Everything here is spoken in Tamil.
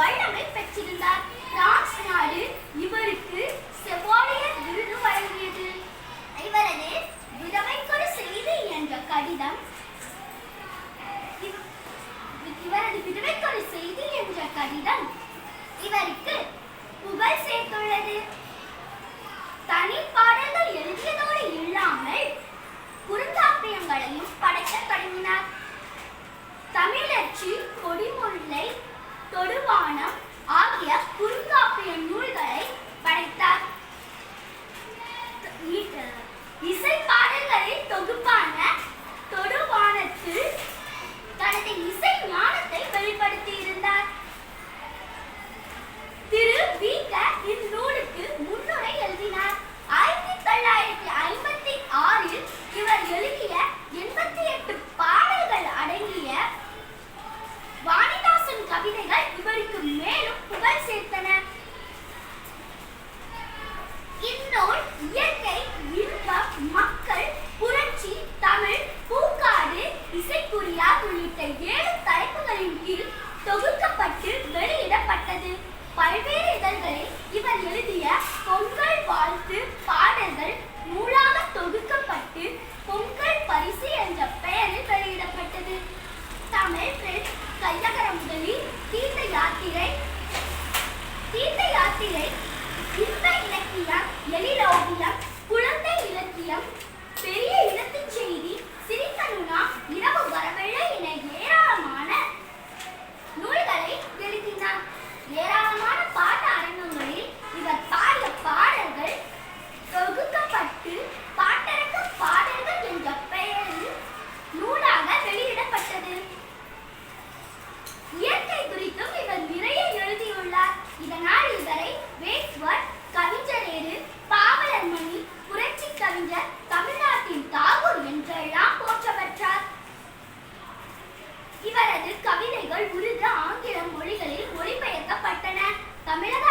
வல்லமை பெற்றிருந்தார். பிரான்ஸ் நாடு இவருக்கு செவோலியர் விருது வழங்கியது. இவரது விதவைக்கொரு செய்தி என்ற கடிதம் இவரது விதவைக்கொரு செய்தி என்ற கடிதம் இவருக்கு புகழ் சேர்த்துள்ளது. தனி பாடல்கள் எழுதியதோடு இல்லாமல் குறுந்தாப்பியங்களையும் படைத்த தொடுவானம் சத்தியம் பெரிய இடத்து செய்தி சிரிக்கணுனா இரவு வரவில்லை என ஏராளமான நூல்களை எழுதினார் ஏரா அவரது கவிதைகள் உருது ஆங்கிலம் மொழிகளில் மொழிபெயர்க்கப்பட்டன. தமிழக